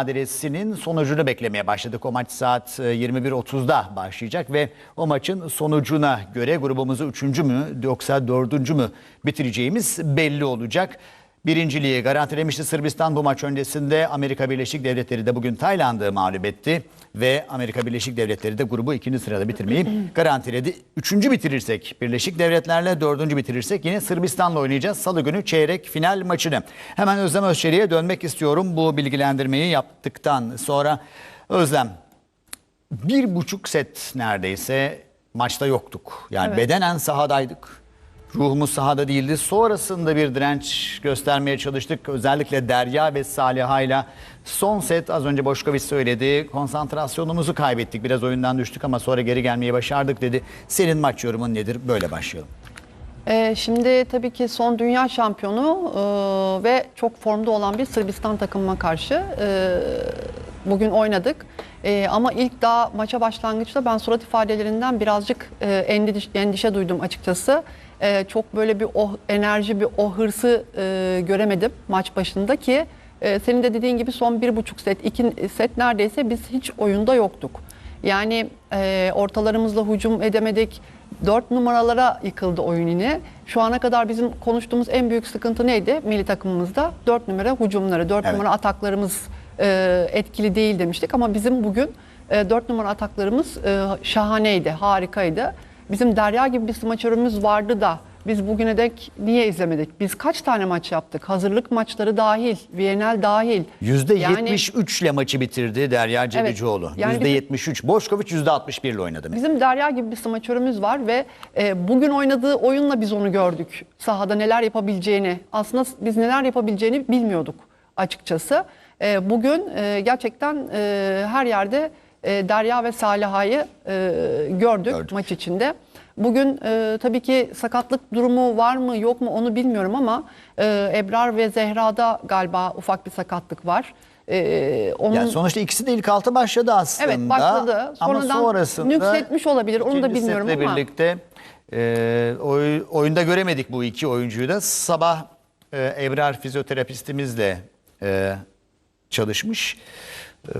mücadelesinin sonucunu beklemeye başladık. O maç saat e, 21.30'da başlayacak ve o maçın sonucuna göre grubumuzu üçüncü mü yoksa dördüncü mü bitireceğimiz belli olacak. Birinciliği garantilemişti Sırbistan bu maç öncesinde Amerika Birleşik Devletleri de bugün Tayland'ı mağlup etti ve Amerika Birleşik Devletleri de grubu ikinci sırada bitirmeyi garantiledi. Üçüncü bitirirsek Birleşik Devletler'le dördüncü bitirirsek yine Sırbistan'la oynayacağız. Salı günü çeyrek final maçını. Hemen Özlem Özçelik'e dönmek istiyorum bu bilgilendirmeyi yaptıktan sonra. Özlem bir buçuk set neredeyse maçta yoktuk. Yani Evet. bedenen sahadaydık. Ruhumuz sahada değildi. Sonrasında bir direnç göstermeye çalıştık. Özellikle Derya ve Saliha'yla son set az önce Boşkoviç söyledi. Konsantrasyonumuzu kaybettik. Biraz oyundan düştük ama sonra geri gelmeyi başardık dedi. Senin maç yorumun nedir? Böyle başlayalım. Ee, şimdi tabii ki son dünya şampiyonu e, ve çok formda olan bir Sırbistan takımına karşı e, bugün oynadık. E, ama ilk daha maça başlangıçta ben surat ifadelerinden birazcık endiş- endişe duydum açıkçası. E, çok böyle bir o enerji, bir o hırsı e, göremedim maç başında ki e, senin de dediğin gibi son bir buçuk set, iki set neredeyse biz hiç oyunda yoktuk. Yani e, ortalarımızla hücum edemedik. Dört numaralara yıkıldı oyun yine. Şu ana kadar bizim konuştuğumuz en büyük sıkıntı neydi milli takımımızda? Dört numara hücumları, dört Evet. numara ataklarımız e, etkili değil demiştik. Ama bizim bugün e, dört numara ataklarımız e, şahaneydi, harikaydı. Bizim Derya gibi bir smaçörümüz vardı da biz bugüne dek niye izlemedik? Biz kaç tane maç yaptık? Hazırlık maçları dahil, Viyanel dahil. Yani- %73 ile maçı bitirdi Derya Cebicioğlu. Yani %73. Boşkoviç %61 ile oynadı. Bizim Derya gibi bir smaçörümüz var ve e, bugün oynadığı oyunla biz onu gördük. Sahada neler yapabileceğini, aslında biz neler yapabileceğini bilmiyorduk açıkçası. E, bugün e, gerçekten e, her yerde e, Derya ve Saliha'yı e, gördük, Gördük. maç içinde. Bugün e, tabii ki sakatlık durumu var mı yok mu onu bilmiyorum ama e, Ebrar ve Zehra'da galiba ufak bir sakatlık var. E, onun... Yani sonuçta ikisi de ilk altı başladı aslında. Evet başladı. Ama Sonradan sonrasında nüksetmiş olabilir. Onu da bilmiyorum ama. birlikte e, oy- oyunda göremedik bu iki oyuncuyu da. Sabah e, Ebrar fizyoterapistimizle e, çalışmış. E,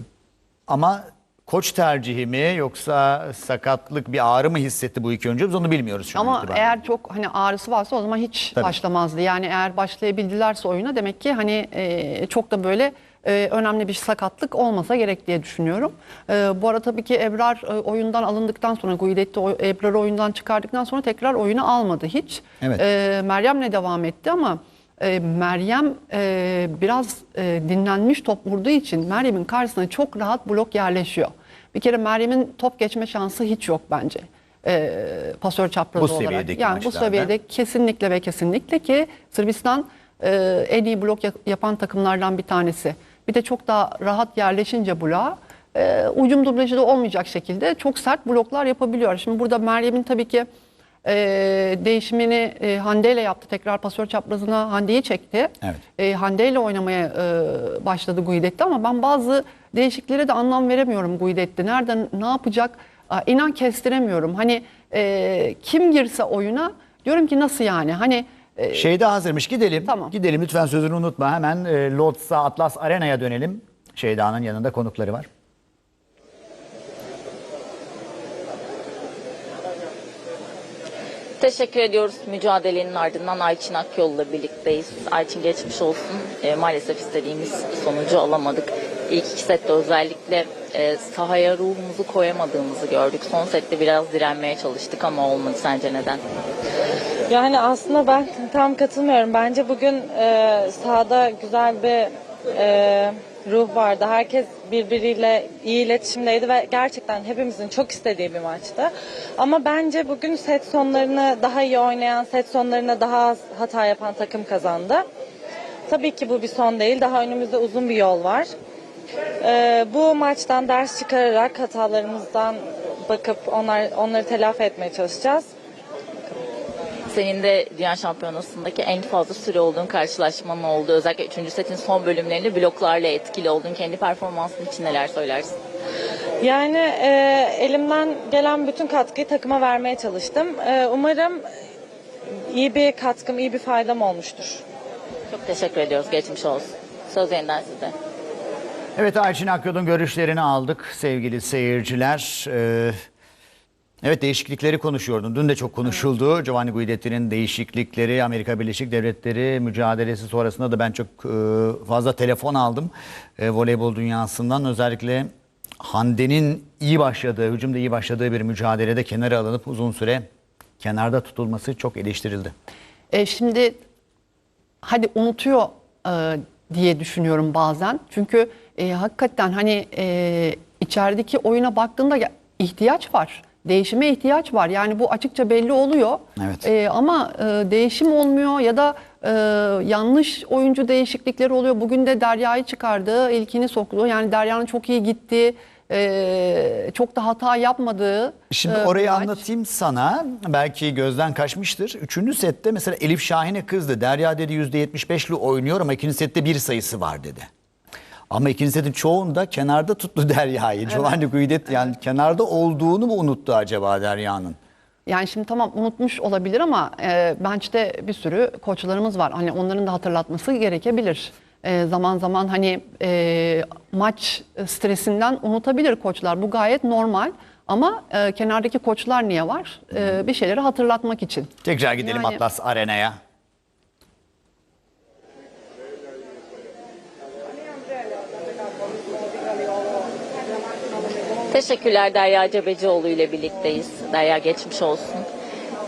ama koç tercihi mi yoksa sakatlık bir ağrı mı hissetti bu iki oyuncu biz onu bilmiyoruz şu an Ama itibariyle. eğer çok hani ağrısı varsa o zaman hiç Tabii. başlamazdı. Yani eğer başlayabildilerse oyuna demek ki hani e, çok da böyle e, önemli bir sakatlık olmasa gerek diye düşünüyorum. E, bu arada tabii ki Ebrar e, oyundan alındıktan sonra Guidetti o- Ebrar'ı oyundan çıkardıktan sonra tekrar oyunu almadı hiç. Evet. E, Meryem'le devam etti ama e, Meryem e, biraz e, dinlenmiş top vurduğu için Meryem'in karşısına çok rahat blok yerleşiyor. Bir kere Meryem'in top geçme şansı hiç yok bence. E, pasör çaprazı Bu olarak. seviyedeki Yani bu maçlarda. seviyede kesinlikle ve kesinlikle ki Sırbistan e, en iyi blok ya- yapan takımlardan bir tanesi. Bir de çok daha rahat yerleşince bloğa e, ucum dublajı da olmayacak şekilde çok sert bloklar yapabiliyor. Şimdi burada Meryem'in tabii ki e, değişimini e, Hande ile yaptı. Tekrar pasör çaprazına Hande'yi çekti. Evet. E, Hande ile oynamaya e, başladı Guidetti ama ben bazı değişiklere de anlam veremiyorum Guidetti. Nereden ne yapacak? Aa, İnan kestiremiyorum. Hani e, kim girse oyuna diyorum ki nasıl yani? Hani e, Şeyde hazırmış gidelim. Tamam. Gidelim lütfen sözünü unutma. Hemen e, Lodza Atlas Arena'ya dönelim. Şeyda'nın yanında konukları var. Teşekkür ediyoruz. Mücadelenin ardından Ayçin Akyol'la birlikteyiz. Ayçin geçmiş olsun. E, maalesef istediğimiz sonucu alamadık. İlk iki sette özellikle e, sahaya ruhumuzu koyamadığımızı gördük. Son sette biraz direnmeye çalıştık ama olmadı. Sence neden? Yani aslında ben tam katılmıyorum. Bence bugün e, sahada güzel bir e, ruh vardı. Herkes birbiriyle iyi iletişimdeydi ve gerçekten hepimizin çok istediği bir maçtı. Ama bence bugün set sonlarını daha iyi oynayan, set sonlarına daha az hata yapan takım kazandı. Tabii ki bu bir son değil. Daha önümüzde uzun bir yol var. E, bu maçtan ders çıkararak hatalarımızdan bakıp onlar onları telafi etmeye çalışacağız. Senin de Dünya Şampiyonası'ndaki en fazla süre olduğun karşılaşmanın oldu. Özellikle 3. setin son bölümlerinde bloklarla etkili oldun. Kendi performansın için neler söylersin? Yani e, elimden gelen bütün katkıyı takıma vermeye çalıştım. E, umarım iyi bir katkım, iyi bir faydam olmuştur. Çok teşekkür ediyoruz. Geçmiş olsun. Söz yeniden size. Evet Ayçin Akyol'un görüşlerini aldık sevgili seyirciler. Ee, evet değişiklikleri konuşuyordun. Dün de çok konuşuldu. Giovanni Guidetti'nin değişiklikleri, Amerika Birleşik Devletleri mücadelesi sonrasında da ben çok e, fazla telefon aldım. E, voleybol dünyasından özellikle Hande'nin iyi başladığı, hücumda iyi başladığı bir mücadelede kenara alınıp uzun süre kenarda tutulması çok eleştirildi. E, şimdi hadi unutuyor e, diye düşünüyorum bazen. Çünkü e, hakikaten hani e, içerideki oyuna baktığında ya- ihtiyaç var. Değişime ihtiyaç var. Yani bu açıkça belli oluyor. Evet. E, ama e, değişim olmuyor ya da e, yanlış oyuncu değişiklikleri oluyor. Bugün de Derya'yı çıkardı, ilkini soktu. Yani Derya'nın çok iyi gitti, e, çok da hata yapmadığı. Şimdi e, orayı maç. anlatayım sana. Belki gözden kaçmıştır. Üçüncü sette mesela Elif Şahin'e kızdı. Derya dedi %75'li oynuyor ama ikinci sette bir sayısı var dedi. Ama ikinci setin çoğunda kenarda tuttu Derya'yı. Giovanni Guidetti yani kenarda olduğunu mu unuttu acaba Derya'nın? Yani şimdi tamam unutmuş olabilir ama e, bench'te bir sürü koçlarımız var. Hani onların da hatırlatması gerekebilir. E, zaman zaman hani e, maç stresinden unutabilir koçlar. Bu gayet normal. Ama e, kenardaki koçlar niye var? E, bir şeyleri hatırlatmak için. Tekrar gidelim Yani- Atlas Arena'ya. Teşekkürler Derya Cebecioğlu ile birlikteyiz. Derya geçmiş olsun.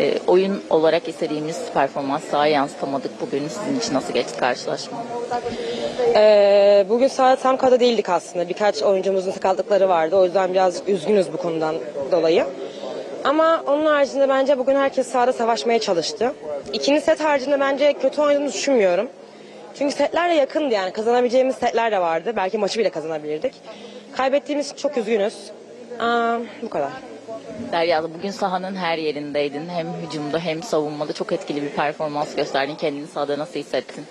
Ee, oyun olarak istediğimiz performans sahaya yansıtamadık. Bugün sizin için nasıl geçti karşılaşma? Ee, bugün sahada tam kadro değildik aslında. Birkaç oyuncumuzun sakatlıkları vardı. O yüzden biraz üzgünüz bu konudan dolayı. Ama onun haricinde bence bugün herkes sahada savaşmaya çalıştı. İkinci set haricinde bence kötü oynadığımızı düşünmüyorum. Çünkü setler de yakındı yani. Kazanabileceğimiz setler de vardı. Belki maçı bile kazanabilirdik. Kaybettiğimiz için çok üzgünüz. Aa, bu kadar. Derya bugün sahanın her yerindeydin. Hem hücumda hem savunmada çok etkili bir performans gösterdin. Kendini sahada nasıl hissettin?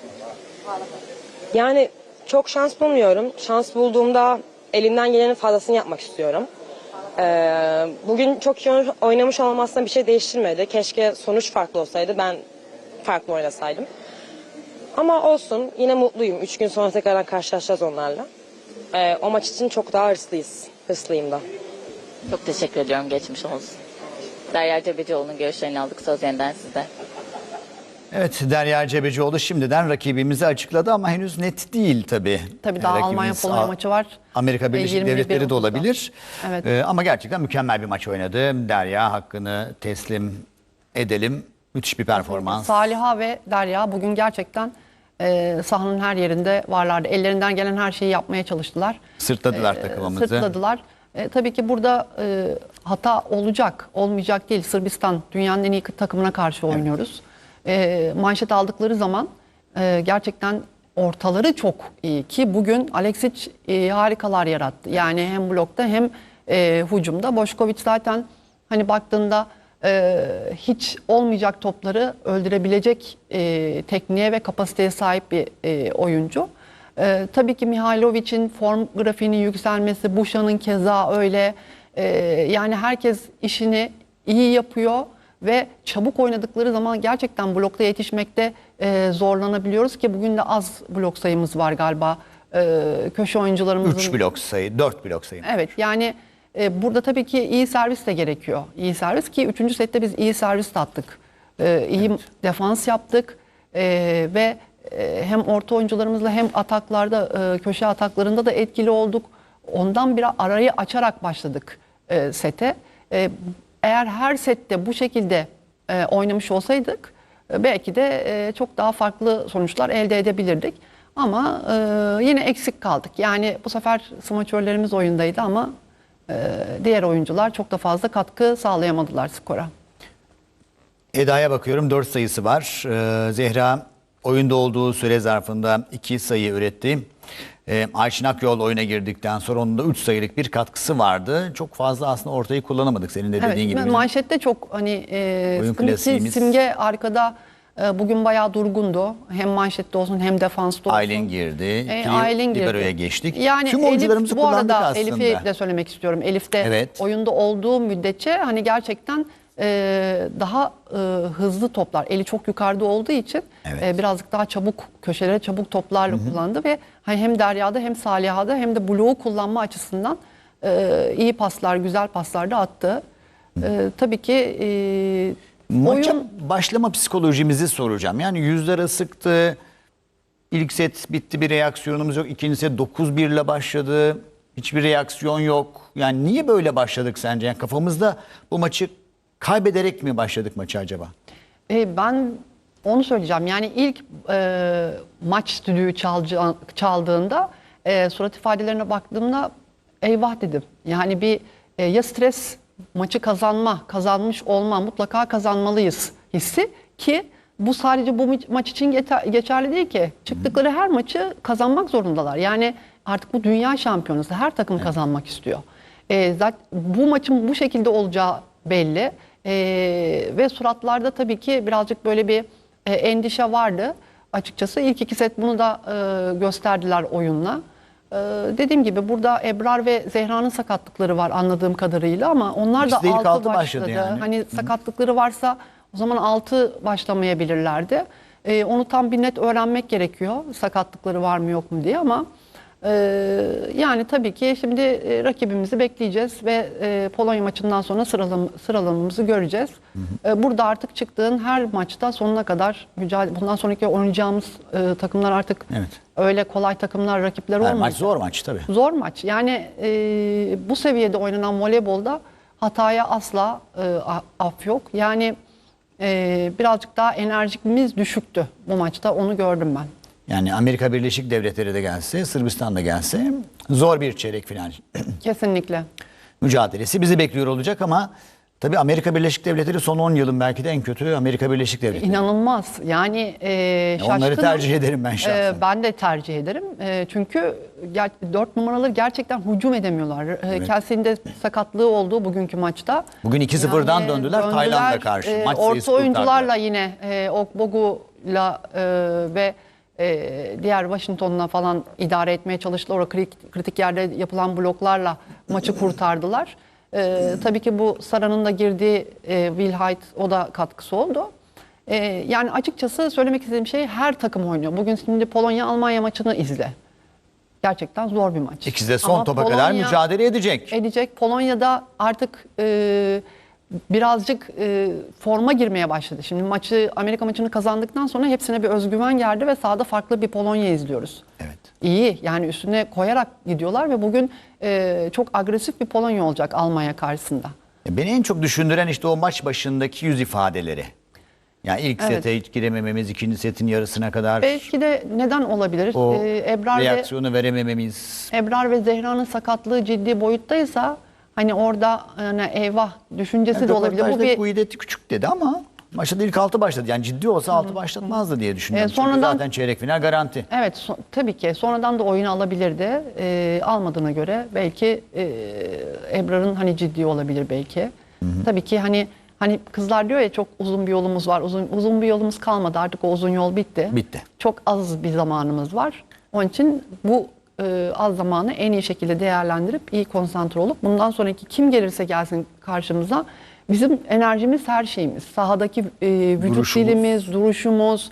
Yani çok şans bulmuyorum. Şans bulduğumda elimden gelenin fazlasını yapmak istiyorum. Ee, bugün çok iyi oynamış olmam aslında bir şey değiştirmedi. Keşke sonuç farklı olsaydı ben farklı oynasaydım. Ama olsun yine mutluyum. Üç gün sonra tekrardan karşılaşacağız onlarla. Ee, o maç için çok daha hırslıyız. Hırslıyım da. Çok teşekkür ediyorum. Geçmiş olsun. Derya Cebecioğlu'nun görüşlerini aldık. Söz yeniden sizde. Evet Derya Cebecioğlu şimdiden rakibimizi açıkladı ama henüz net değil tabii. Tabii daha Rakibimiz Almanya-Polonya Al- maçı var. Amerika E, Birleşik 21 Devletleri de 30'da. olabilir. Evet. Ee, ama gerçekten mükemmel bir maç oynadı. Derya hakkını teslim edelim. Müthiş bir performans. Saliha ve Derya bugün gerçekten e, sahanın her yerinde varlardı. Ellerinden gelen her şeyi yapmaya çalıştılar. Sırtladılar E, takımımızı. Sırtladılar. E, tabii ki burada e, hata olacak, olmayacak değil. Sırbistan dünyanın en iyi takımına karşı oynuyoruz. E, manşet aldıkları zaman e, gerçekten ortaları çok iyi ki bugün Alexic e, harikalar yarattı. Yani hem blokta hem e, hücumda. Boşkoviç zaten hani baktığında e, hiç olmayacak topları öldürebilecek e, tekniğe ve kapasiteye sahip bir e, oyuncu. Ee, tabii ki Mihailovic'in form grafiğinin yükselmesi, Buşa'nın keza öyle. Ee, yani herkes işini iyi yapıyor ve çabuk oynadıkları zaman gerçekten blokta yetişmekte e, zorlanabiliyoruz ki bugün de az blok sayımız var galiba. Ee, köşe oyuncularımızın 3 blok sayı, 4 blok sayı. Evet yani e, burada tabii ki iyi servis de gerekiyor. İyi servis ki 3. sette biz iyi servis attık. E, iyi defans yaptık E, ve e, hem orta oyuncularımızla hem ataklarda e, köşe ataklarında da etkili olduk. Ondan bir arayı açarak başladık e, sete. E, eğer her sette bu şekilde oynamış olsaydık belki de çok daha farklı sonuçlar elde edebilirdik. Ama yine eksik kaldık. Yani bu sefer smaçörlerimiz oyundaydı ama diğer oyuncular çok da fazla katkı sağlayamadılar skora. Eda'ya bakıyorum 4 sayısı var. Ee, Zehra oyunda olduğu süre zarfında 2 sayı üretti. Ee, Ayşin Akyol oyuna girdikten sonra onun da 3 sayılık bir katkısı vardı. Çok fazla aslında ortayı kullanamadık senin de dediğin Evet, gibi. ve bizim. manşette çok hani e, Oyun klasiğimiz- simge arkada e, bugün bayağı durgundu. Hem manşette olsun hem defansta olsun. Aylin girdi. E, Aylin girdi. libero'ya geçtik. Yani Tüm Elif, oyuncularımızı bu kullandık arada aslında. Elif'i de söylemek istiyorum. Elif de Evet. oyunda olduğu müddetçe hani gerçekten e, daha e, hızlı toplar. Eli çok yukarıda olduğu için Evet. e, birazcık daha çabuk köşelere çabuk toplarla kullandı ve hani hem Derya'da hem Saliha'da hem de bloğu kullanma açısından e, iyi paslar, güzel paslar da attı. E, tabii ki e, Maça oyun başlama psikolojimizi soracağım. Yani yüzlere sıktı. İlk set bitti bir reaksiyonumuz yok. İkinci set 9-1 ile başladı. Hiçbir reaksiyon yok. Yani niye böyle başladık sence? Yani kafamızda bu maçı kaybederek mi başladık maçı acaba? E, ben onu söyleyeceğim. Yani ilk e, maç düdüğü çalca- çaldığında e, surat ifadelerine baktığımda eyvah dedim. Yani bir e, ya stres maçı kazanma, kazanmış olma, mutlaka kazanmalıyız hissi ki bu sadece bu ma- maç için geçerli değil ki. Çıktıkları her maçı kazanmak zorundalar. Yani artık bu dünya şampiyonası. Her takım kazanmak istiyor. E, zaten bu maçın bu şekilde olacağı belli. E, ve suratlarda tabii ki birazcık böyle bir e, endişe vardı. Açıkçası ilk iki set bunu da e, gösterdiler oyunla. E, dediğim gibi burada Ebrar ve Zehra'nın sakatlıkları var anladığım kadarıyla ama onlar da İkisi de ilk altı altı başladı. başladı yani. Hani sakatlıkları varsa o zaman altı başlamayabilirlerdi. E, onu tam bir net öğrenmek gerekiyor. Sakatlıkları var mı yok mu diye ama yani tabii ki şimdi e, rakibimizi bekleyeceğiz ve e, Polonya maçından sonra sıralam sıralamamızı göreceğiz. E, burada artık çıktığın her maçta sonuna kadar mücadele bundan sonraki oynayacağımız e, takımlar artık Evet. öyle kolay takımlar rakipler Her olmayacak. maç zor maç tabii. Zor maç. Yani bu seviyede oynanan voleybolda hataya asla af yok. Yani birazcık daha enerjimiz düşüktü bu maçta. Onu gördüm ben. Yani Amerika Birleşik Devletleri de gelse, Sırbistan da gelse zor bir çeyrek final Kesinlikle. mücadelesi bizi bekliyor olacak ama tabii Amerika Birleşik Devletleri son 10 yılın belki de en kötü Amerika Birleşik Devletleri. İnanılmaz. Yani e, Onları şaşkınım. tercih ederim ben şahsen. E, ben de tercih ederim. E, çünkü ger- dört numaraları gerçekten hücum edemiyorlar. E, Kelsey'in de sakatlığı oldu bugünkü maçta. Bugün 2-0'dan döndüler Tayland'a karşı. E, Maç orta sayısı oyuncularla kurtardılar. yine e, Okbogu'la e, ve e, diğer Washington'la falan idare etmeye çalıştılar. O kritik, kritik yerde yapılan bloklarla maçı kurtardılar. E, tabii ki bu Sara'nın da girdiği e, Will Hyde o da katkısı oldu. E, yani açıkçası söylemek istediğim şey her takım oynuyor. Bugün şimdi Polonya-Almanya maçını izle. Gerçekten zor bir maç. İkisi de son Ama topa kadar mücadele edecek. edecek. Polonya'da artık e, birazcık e, forma girmeye başladı. Şimdi maçı Amerika maçını kazandıktan sonra hepsine bir özgüven geldi ve sahada farklı bir Polonya izliyoruz. Evet. İyi yani üstüne koyarak gidiyorlar ve bugün e, çok agresif bir Polonya olacak Almanya karşısında. E, Beni en çok düşündüren işte o maç başındaki yüz ifadeleri. Yani ilk Evet. sete hiç giremememiz, ikinci setin yarısına kadar Belki de neden olabilir? o E, Ebrar ve reaksiyonu veremememiz. Ebrar ve Zehra'nın sakatlığı ciddi boyuttaysa hani orada yani eyvah düşüncesi de olabilir. Bu bir Guidetti küçük dedi ama maçta ilk altı başladı. Yani ciddi olsa altı başlatmazdı diye düşünüyorum. E, Çünkü sonradan- zaten çeyrek final garanti. Evet so- tabii ki sonradan da oyunu alabilirdi. Ee, almadığına göre belki e, Ebrar'ın hani ciddi olabilir belki. Tabii ki hani hani kızlar diyor ya çok uzun bir yolumuz var. Uzun uzun bir yolumuz kalmadı. Artık o uzun yol bitti. Bitti. Çok az bir zamanımız var. Onun için bu e, az zamanı en iyi şekilde değerlendirip iyi konsantre olup bundan sonraki kim gelirse gelsin karşımıza bizim enerjimiz her şeyimiz. Sahadaki e, vücut Duruşumuz. dilimiz, duruşumuz,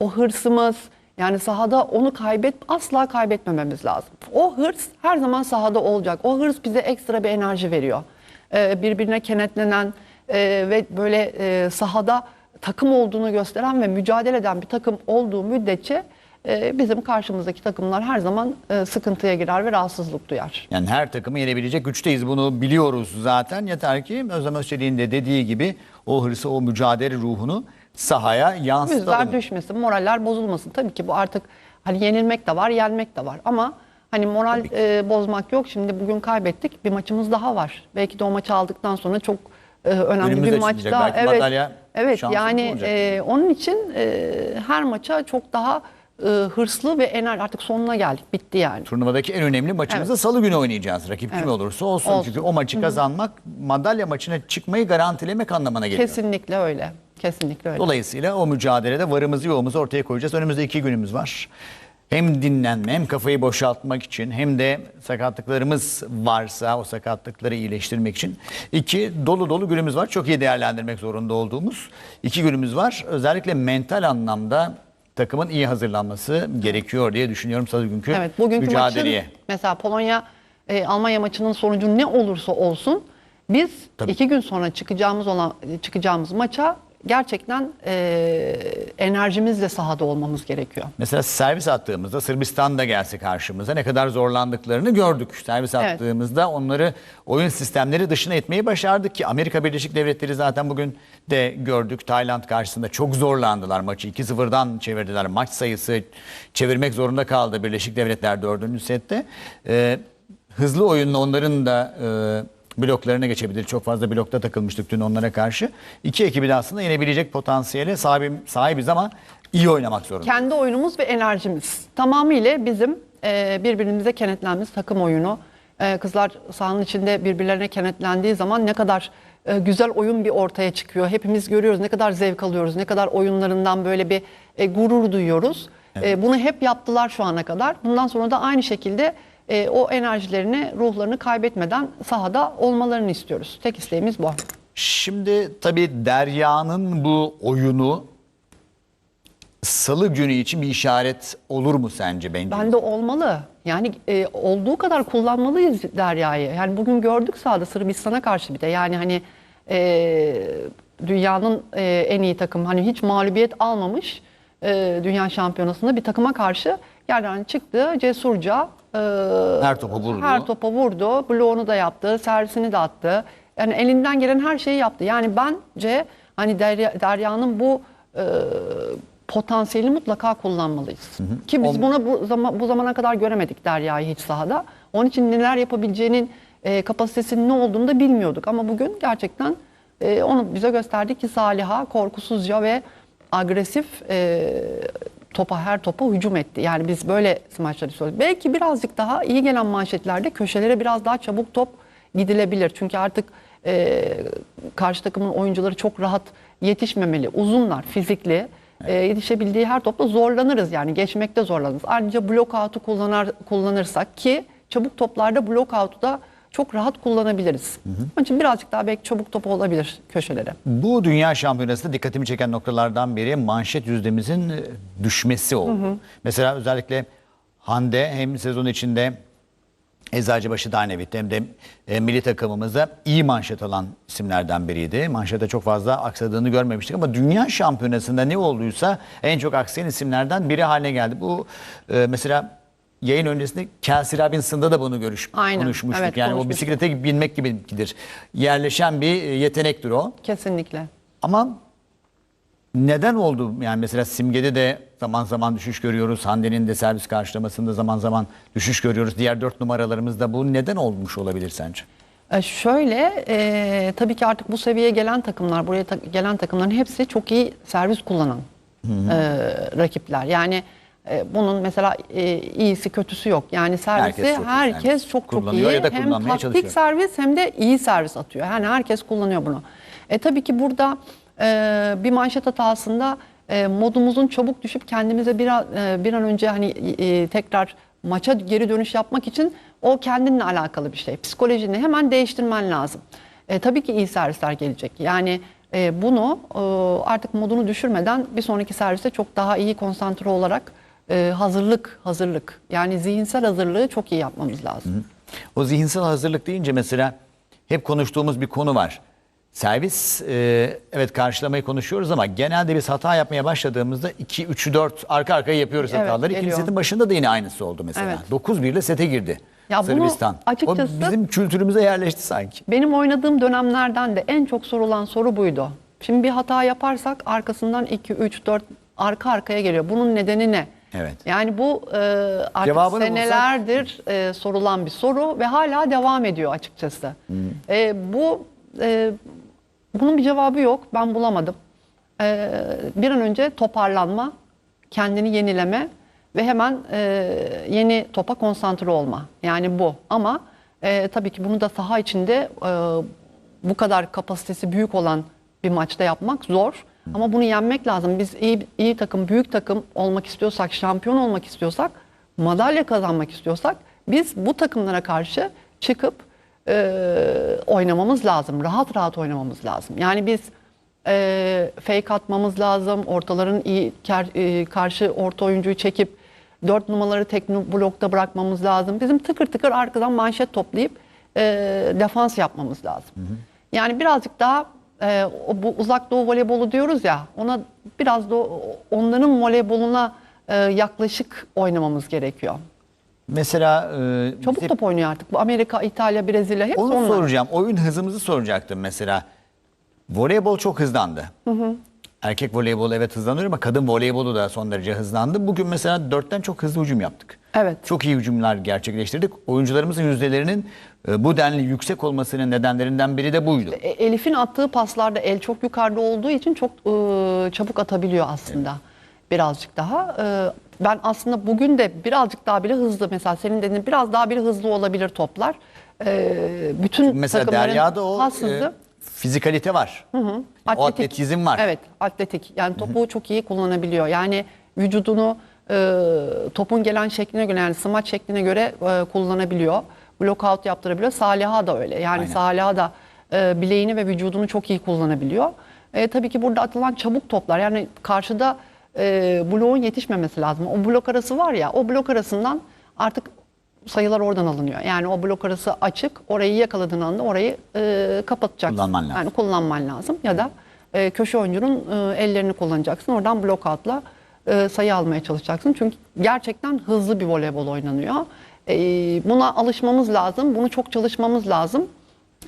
o hırsımız yani sahada onu kaybet asla kaybetmememiz lazım. O hırs her zaman sahada olacak. O hırs bize ekstra bir enerji veriyor. Ee, birbirine kenetlenen e, ve böyle e, sahada takım olduğunu gösteren ve mücadele eden bir takım olduğu müddetçe e, bizim karşımızdaki takımlar her zaman e, sıkıntıya girer ve rahatsızlık duyar. Yani her takımı yenebilecek güçteyiz. Bunu biliyoruz zaten. Yeter ki Özlem Özçelik'in de dediği gibi o hırsı, o mücadele ruhunu sahaya yansıtalım. Yüzler düşmesin, moraller bozulmasın. Tabii ki bu artık hani yenilmek de var, yenmek de var. Ama hani moral e, bozmak yok. Şimdi bugün kaybettik, bir maçımız daha var. Belki de o maçı aldıktan sonra çok e, önemli Önümüze bir maç daha. Belki madalya evet şansımız yani olacak. e, onun için e, her maça çok daha e, hırslı ve ener artık sonuna geldik, bitti yani. Turnuvadaki en önemli maçımızı salı günü oynayacağız. Rakip kim Evet. olursa olsun. Olsun. Çünkü o maçı kazanmak madalya maçına çıkmayı garantilemek anlamına geliyor. Kesinlikle öyle. Kesinlikle öyle. Dolayısıyla o mücadelede varımızı yoğumuzu ortaya koyacağız. Önümüzde iki günümüz var. hem dinlenme hem kafayı boşaltmak için hem de sakatlıklarımız varsa o sakatlıkları iyileştirmek için iki dolu dolu günümüz var. Çok iyi değerlendirmek zorunda olduğumuz iki günümüz var. Özellikle mental anlamda takımın iyi hazırlanması gerekiyor diye düşünüyorum salı günkü Evet bugünkü mücadeleye. maçın mesela Polonya e, Almanya maçının sonucu ne olursa olsun biz Tabii. iki gün sonra çıkacağımız olan çıkacağımız maça gerçekten e, enerjimizle sahada olmamız gerekiyor. Mesela servis attığımızda Sırbistan da gelse karşımıza ne kadar zorlandıklarını gördük. Servis Evet. attığımızda onları oyun sistemleri dışına etmeyi başardık ki Amerika Birleşik Devletleri zaten bugün de gördük. Tayland karşısında çok zorlandılar maçı. 2-0'dan çevirdiler. Maç sayısı çevirmek zorunda kaldı Birleşik Devletler 4. sette. Ee, hızlı oyunla onların da e, bloklarına geçebilir. Çok fazla blokta takılmıştık dün onlara karşı. İki ekibi de aslında yenebilecek potansiyele sahibim, sahibiz ama iyi oynamak zorunda. Kendi oyunumuz ve enerjimiz tamamıyla bizim e, birbirimize kenetlenmiş takım oyunu. E, kızlar sahanın içinde birbirlerine kenetlendiği zaman ne kadar e, güzel oyun bir ortaya çıkıyor. Hepimiz görüyoruz ne kadar zevk alıyoruz, ne kadar oyunlarından böyle bir e, gurur duyuyoruz. E, bunu hep yaptılar şu ana kadar. Bundan sonra da aynı şekilde e, o enerjilerini, ruhlarını kaybetmeden sahada olmalarını istiyoruz. Tek isteğimiz bu. Şimdi tabii Derya'nın bu oyunu salı günü için bir işaret olur mu sence bence? Bence olmalı. Yani e, olduğu kadar kullanmalıyız Derya'yı. Yani bugün gördük sahada Sırbistan'a karşı bir de. Yani hani e, dünyanın e, en iyi takım hani hiç mağlubiyet almamış e, dünya şampiyonasında bir takıma karşı yerden çıktı cesurca Her topa vurdu. Her topa vurdu. Bloğunu da yaptı, servisini de attı. Yani elinden gelen her şeyi yaptı. Yani bence hani Derya, Derya'nın bu e, potansiyelini mutlaka kullanmalıyız. Ki biz On- buna bu, zaman, bu zamana kadar göremedik Derya'yı hiç sahada. Onun için neler yapabileceğinin e, kapasitesinin ne olduğunu da bilmiyorduk. Ama bugün gerçekten e, onu bize gösterdi ki Saliha korkusuzca ve agresif e, topa her topa hücum etti. Yani biz böyle smaçları istiyoruz. Belki birazcık daha iyi gelen manşetlerde köşelere biraz daha çabuk top gidilebilir. Çünkü artık e, karşı takımın oyuncuları çok rahat yetişmemeli. Uzunlar, fizikli. E, yetişebildiği her topla zorlanırız yani geçmekte zorlanırız. Ayrıca blok out'u kullanar, kullanırsak ki çabuk toplarda blok out'u da çok rahat kullanabiliriz. Onun için birazcık daha belki çabuk top olabilir köşelere. Bu dünya şampiyonasında dikkatimi çeken noktalardan biri manşet yüzdemizin e, düşmesi oldu. Mesela özellikle Hande hem sezon içinde Eczacıbaşı Darnavit'te hem de e, milli takımımıza iyi manşet alan isimlerden biriydi. Manşete çok fazla aksadığını görmemiştik ama dünya şampiyonasında ne olduysa en çok aksayan isimlerden biri haline geldi. Bu e, mesela yayın öncesinde Kelsey Robinson'da da bunu görüş, Aynen, konuşmuştuk. evet, yani o konuşmuştuk. bisiklete binmek gibidir. Yerleşen bir e, yetenektir o. Kesinlikle. Ama neden oldu? Yani mesela Simge'de de zaman zaman düşüş görüyoruz. Hande'nin de servis karşılamasında zaman zaman düşüş görüyoruz. Diğer dört numaralarımızda bu neden olmuş olabilir sence? E, Şöyle e, tabii ki artık bu seviyeye gelen takımlar, buraya ta- gelen takımların hepsi çok iyi servis kullanan e, rakipler. Yani bunun mesela e, iyisi kötüsü yok. Yani servisi Herkes çok herkes servis çok çok iyi. ya da hem taktik çalışıyor. servis hem de iyi servis atıyor. Yani herkes kullanıyor bunu. E tabii ki burada e, bir manşet hatasında e, modumuzun çabuk düşüp kendimize bir an, e, bir an önce hani e, tekrar maça geri dönüş yapmak için o kendinle alakalı bir şey. Psikolojini hemen değiştirmen lazım. E, tabii ki iyi servisler gelecek. Yani e, bunu e, artık modunu düşürmeden bir sonraki servise çok daha iyi konsantre olarak e, hazırlık, hazırlık. Yani zihinsel hazırlığı çok iyi yapmamız lazım. O zihinsel hazırlık deyince mesela hep konuştuğumuz bir konu var. Servis e, evet karşılamayı konuşuyoruz ama genelde biz hata yapmaya başladığımızda 2 3 4 arka arkaya yapıyoruz Evet, hataları. İkinci setin başında da yine aynısı oldu mesela. Evet. 9-1 ile sete girdi. Ya bunu Sırbistan. açıkçası- O bizim kültürümüze yerleşti sanki. Benim oynadığım dönemlerden de en çok sorulan soru buydu. Şimdi bir hata yaparsak arkasından 2, 3, 4 arka arkaya geliyor. Bunun nedeni ne? Evet. Yani bu e, artık Cevabını senelerdir e, sorulan bir soru ve hala devam ediyor açıkçası. E, bu e, bunun bir cevabı yok. Ben bulamadım. E, bir an önce toparlanma, kendini yenileme ve hemen e, yeni topa konsantre olma. Yani bu. Ama e, tabii ki bunu da saha içinde e, bu kadar kapasitesi büyük olan bir maçta yapmak zor. Ama bunu yenmek lazım. Biz iyi iyi takım, büyük takım olmak istiyorsak, şampiyon olmak istiyorsak, madalya kazanmak istiyorsak biz bu takımlara karşı çıkıp e, oynamamız lazım. Rahat rahat oynamamız lazım. Yani biz e, fake atmamız lazım. Ortaların iyi ker- e, karşı orta oyuncuyu çekip dört numaraları tek blokta bırakmamız lazım. Bizim tıkır tıkır arkadan manşet toplayıp e, defans yapmamız lazım. Yani birazcık daha e, o, bu uzak doğu voleybolu diyoruz ya ona biraz da onların voleyboluna e, yaklaşık oynamamız gerekiyor. Mesela e, Çabuk bize- top oynuyor artık. Bu Amerika, İtalya, Brezilya hepsi onu onlar. soracağım. Oyun hızımızı soracaktım mesela. Voleybol çok hızlandı. Erkek voleybolu evet hızlanıyor ama kadın voleybolu da son derece hızlandı. Bugün mesela dörtten çok hızlı hücum yaptık. Evet. Çok iyi hücumlar gerçekleştirdik. Oyuncularımızın yüzdelerinin bu denli yüksek olmasının nedenlerinden biri de buydu. E, Elif'in attığı paslarda el çok yukarıda olduğu için çok e, çabuk atabiliyor aslında. Birazcık daha. E, ben aslında bugün de birazcık daha bile hızlı mesela senin dediğin biraz daha bile hızlı olabilir toplar. E, bütün Mesela Derya'da o pas e, hızı. fizikalite var. O atletizm var. Evet, atletik. Yani topu çok iyi kullanabiliyor. Yani vücudunu e, topun gelen şekline göre yani smaç şekline göre e, kullanabiliyor. Blokout yaptırabiliyor. Saliha da öyle. Yani Aynen. Saliha da e, bileğini ve vücudunu çok iyi kullanabiliyor. E, tabii ki burada atılan çabuk toplar. Yani karşıda e, bloğun yetişmemesi lazım. O blok arası var ya, o blok arasından artık sayılar oradan alınıyor. Yani o blok arası açık, orayı yakaladığın anda orayı e, kapatacaksın. Kullanman lazım. Yani kullanman lazım ya da e, köşe oyuncunun e, ellerini kullanacaksın. Oradan blokoutla e, sayı almaya çalışacaksın. Çünkü gerçekten hızlı bir voleybol oynanıyor. E, buna alışmamız lazım. Bunu çok çalışmamız lazım.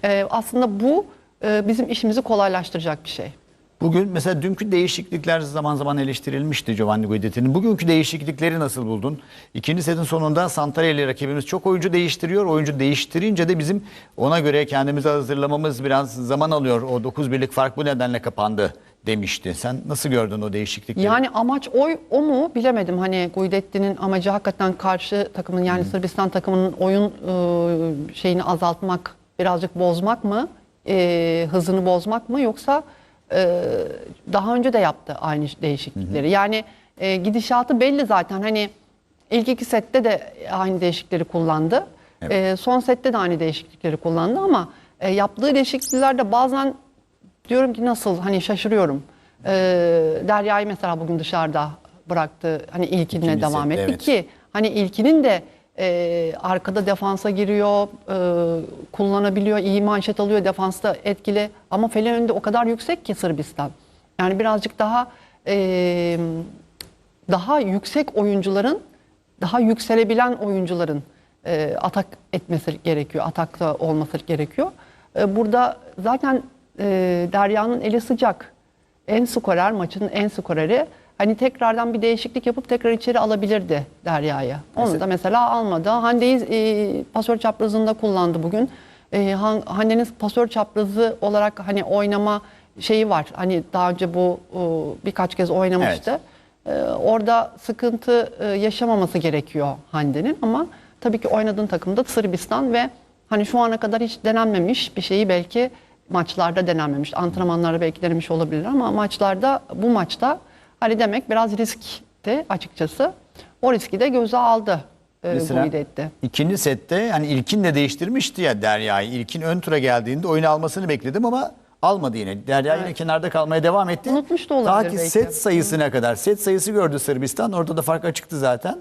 E, aslında bu e, bizim işimizi kolaylaştıracak bir şey. Bugün mesela dünkü değişiklikler zaman zaman eleştirilmişti Giovanni Guidetti'nin. Bugünkü değişiklikleri nasıl buldun? İkinci setin sonunda Santarelli rakibimiz çok oyuncu değiştiriyor. Oyuncu değiştirince de bizim ona göre kendimizi hazırlamamız biraz zaman alıyor. O 9 birlik fark bu nedenle kapandı demişti. Sen nasıl gördün o değişiklikleri? Yani amaç o, o mu bilemedim. Hani Guidetti'nin amacı hakikaten karşı takımın yani Sırbistan takımının oyun e, şeyini azaltmak, birazcık bozmak mı? E, hızını bozmak mı? Yoksa e, daha önce de yaptı aynı değişiklikleri. Yani e, gidişatı belli zaten. Hani ilk iki sette de aynı değişiklikleri kullandı. E, son sette de aynı değişiklikleri kullandı ama e, yaptığı değişikliklerde bazen diyorum ki nasıl hani şaşırıyorum. Ee, Derya'yı mesela bugün dışarıda bıraktı. Hani ilkinle İkinci devam etti evet. ki hani ilkinin de e, arkada defansa giriyor, e, kullanabiliyor, iyi manşet alıyor, defansta etkili. Ama Felen önünde o kadar yüksek ki Sırbistan. Yani birazcık daha e, daha yüksek oyuncuların, daha yükselebilen oyuncuların e, atak etmesi gerekiyor, atakta olması gerekiyor. E, burada zaten e, Derya'nın eli sıcak. En skorer, maçın en skoreri. Hani tekrardan bir değişiklik yapıp tekrar içeri alabilirdi Derya'yı. Onu da mesela almadı. Hande'yi e, pasör çaprazında kullandı bugün. E, Han- Hande'nin pasör çaprazı olarak hani oynama şeyi var. Hani daha önce bu e, birkaç kez oynamıştı. Ee, orada sıkıntı e, yaşamaması gerekiyor Hande'nin ama tabii ki oynadığın takımda Sırbistan ve hani şu ana kadar hiç denenmemiş bir şeyi belki maçlarda denenmemiş. Antrenmanlarda belki denemiş olabilir ama maçlarda bu maçta hani demek biraz riskti açıkçası. O riski de göze aldı e, Mesela Guidetti. ikinci sette hani İlkin de değiştirmişti ya Derya'yı. İlkin ön tura geldiğinde oyunu almasını bekledim ama almadı yine. Derya yine kenarda kalmaya devam etti. Unutmuş da olabilir Ta ki belki. set sayısına kadar. Set sayısı gördü Sırbistan. Orada da fark açıktı zaten.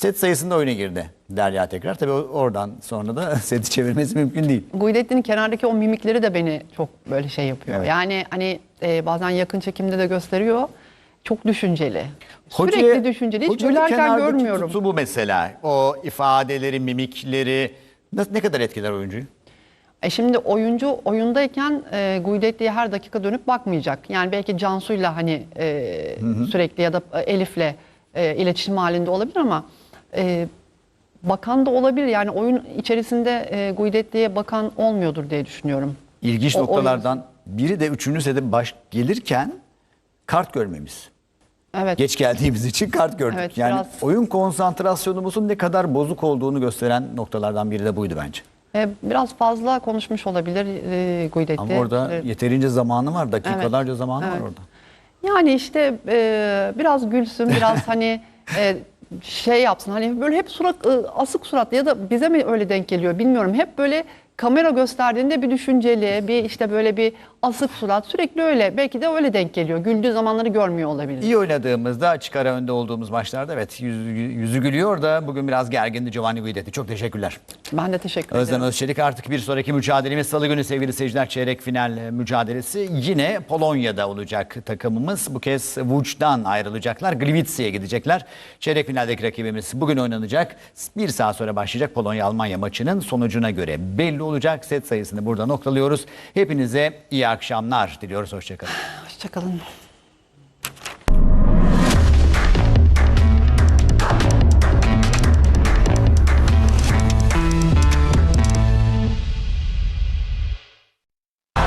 Set sayısında oyuna girdi Derya tekrar. Tabii oradan sonra da seti çevirmesi mümkün değil. Guidetti'nin kenardaki o mimikleri de beni çok böyle şey yapıyor. Evet. Yani hani e, bazen yakın çekimde de gösteriyor. Çok düşünceli. Sürekli Hocaya- düşünceli. Hiç hocanın gülerken kenardaki görmüyorum. tutumu mesela. O ifadeleri, mimikleri nasıl, ne kadar etkiler oyuncuyu? E şimdi oyuncu oyundayken e, Guidetti'ye her dakika dönüp bakmayacak. Yani belki Cansu'yla hani e, sürekli ya da e, Elif'le e, iletişim halinde olabilir ama e, bakan da olabilir. Yani oyun içerisinde e, Guidetti'ye bakan olmuyordur diye düşünüyorum. İlginç O- noktalardan biri de üçüncü sete baş gelirken kart görmemiz. Evet. Geç geldiğimiz için kart gördük. Evet, yani biraz- oyun konsantrasyonumuzun ne kadar bozuk olduğunu gösteren noktalardan biri de buydu bence. E, biraz fazla konuşmuş olabilir e, Guidetti. Ama orada Evet. yeterince zamanı var. Dakikalarca zamanı var Evet. orada. Yani işte e, biraz gülsün, biraz hani e, şey yapsın. Hani böyle hep surat e, asık suratlı ya da bize mi öyle denk geliyor bilmiyorum. Hep böyle kamera gösterdiğinde bir düşünceli, bir işte böyle bir asık surat sürekli öyle. Belki de öyle denk geliyor. Güldüğü zamanları görmüyor olabilir. İyi oynadığımızda açık ara önde olduğumuz maçlarda evet yüzü, yüzü gülüyor da bugün biraz gergindi Giovanni Guidetti. Çok teşekkürler. Ben de teşekkür Özlem ederim. Özçelik artık bir sonraki mücadelemiz Salı günü sevgili seyirciler çeyrek final mücadelesi yine Polonya'da olacak takımımız. Bu kez Vuc'dan ayrılacaklar. Gliwica'ya gidecekler. Çeyrek finaldeki rakibimiz bugün oynanacak. Bir saat sonra başlayacak Polonya-Almanya maçının sonucuna göre belli olacak. Set sayısını burada noktalıyoruz. Hepinize iyi akşamlar diliyoruz. Hoşçakalın. Hoşçakalın.